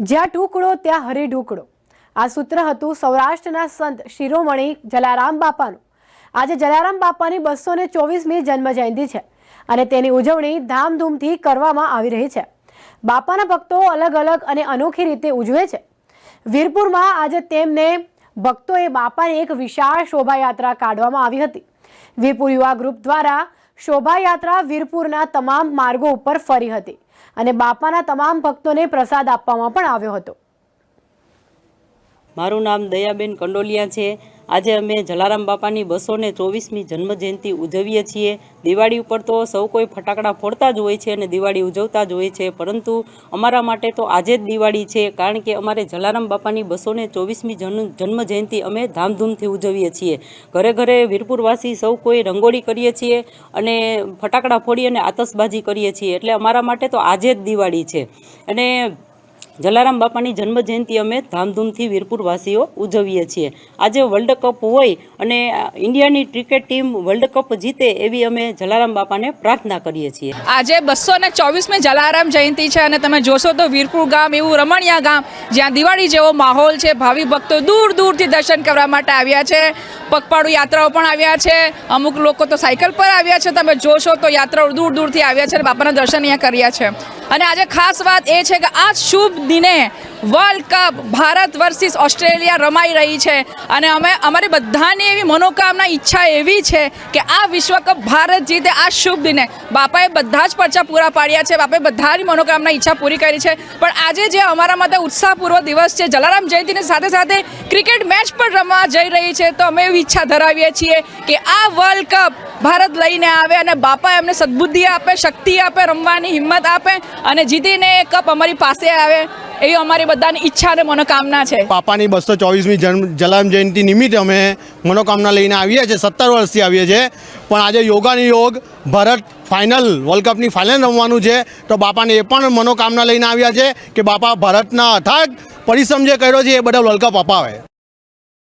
જ્યાં ટુકડો, ત્યાં હરે ઢુકડો. આ સૂત્ર હતું સૌરાષ્ટ્રના સંત શિરોમણી જલારામ બાપાનું. આજે જલારામ બાપાની બસો ને ચોવીસમી જન્મજયંતિ છે અને તેની ઉજવણી ધામધૂમથી કરવામાં આવી રહી છે. બાપાના ભક્તો અલગ અલગ અને અનોખી રીતે ઉજવે છે. વીરપુરમાં આજે તેમને ભક્તોએ બાપાની એક વિશાળ શોભાયાત્રા કાઢવામાં આવી હતી. વીરપુર યુવા ગ્રુપ દ્વારા શોભાયાત્રા વીરપુરના તમામ માર્ગો ઉપર ફરી હતી અને બાપાના તમામ ભક્તોને પ્રસાદ આપવામાં પણ આવ્યો હતો. મારું નામ દયાબેન કંડોલિયા છે. આજે અમે જલારામ બાપાની બસો ને ચોવીસમી જન્મજયંતિ ઉજવીએ છીએ. દિવાળી ઉપર તો સૌ કોઈ ફટાકડા ફોડતા જ હોય છે અને દિવાળી ઉજવતા જ હોય છે. પરંતુ અમારા માટે તો આજે જ દિવાળી છે, કારણ કે અમારે જલારામ બાપાની બસો ને ચોવીસમી જન્મ, જન્મજયંતિ અમે ધામધૂમથી ઉજવીએ છીએ. ઘરે ઘરે વીરપુરવાસી સૌ કોઈ રંગોળી કરીએ છીએ અને ફટાકડા ફોડી અને આતશબાજી કરીએ છીએ. એટલે અમારા માટે તો આજે જ દિવાળી છે. અને જલારામ બાપાની જન્મ જયંતિ અમે ધામધૂમથી વીરપુરવાસીઓ ઉજવીએ છીએ. આજે વર્લ્ડ કપ હોય અને ઇન્ડિયાની ક્રિકેટ ટીમ વર્લ્ડ કપ જીતે એવી અમે જલારામ બાપાને પ્રાર્થના કરીએ છીએ. આજે બસો ને ચોવીસમી જલારામ જયંતિ છે અને તમે જોશો તો વીરપુર ગામ એવું રમણીયા ગામ, જ્યાં દિવાળી જેવો માહોલ છે, ભાવિ ભક્તો દૂર દૂરથી દર્શન કરવા માટે આવ્યા છે. પગપાળુ યાત્રાઓ પણ આવ્યા છે. અમુક લોકો તો સાયકલ પર આવ્યા છે. તમે જોશો તો યાત્રાઓ દૂર દૂરથી આવ્યા છે અને બાપાના દર્શન અહીંયા કર્યા છે. અને આજે ખાસ વાત એ છે કે આ શુભ દિને world cup Bharat versus Australia રમાઈ રહી છે. અને અમે અમારી બધાની એવી મનોકામના, ઈચ્છા એવી છે કે આ વિશ્વકપ ભારત જીતે આ શુભ દિને. બાપાએ બધા જ પરચા પૂરા પાડ્યા છે, બાપાએ બધાની મનોકામના, ઈચ્છા પૂરી કરી છે. પણ આજે જે અમારા માટે ઉત્સાહપૂર્વક દિવસ છે, જલારામ જયંતિની સાથે સાથે ક્રિકેટ મેચ પણ રમવા જઈ રહી છે. તો અમે એવી ઈચ્છા ધરાવીએ છીએ કે આ વર્લ્ડ કપ ભારત લઈને આવે અને બાપા એમને સદબુદ્ધિ આપે, શક્તિ આપે, રમવાની હિંમત આપે અને જીતીને એ કપ અમારી પાસે આવે એવી અમારી બધાની ઈચ્છા અને મનોકામના છે. પાપાની બસો ચોવીસમી જન્મ જલમ જયંતિ નિમિત્તે અમે મનોકામના લઈને આવીએ છીએ. સત્તર વર્ષથી આવીએ છીએ. પણ આજે યોગાની યોગ, ભારત ફાઇનલ વર્લ્ડ કપની ફાઇનલ રમવાનું છે. તો બાપાને એ પણ મનોકામના લઈને આવ્યા છે કે બાપા ભારતના અથાગ પરિશ્રમ જે કર્યો છે એ બધા વર્લ્ડ કપ અપાવે.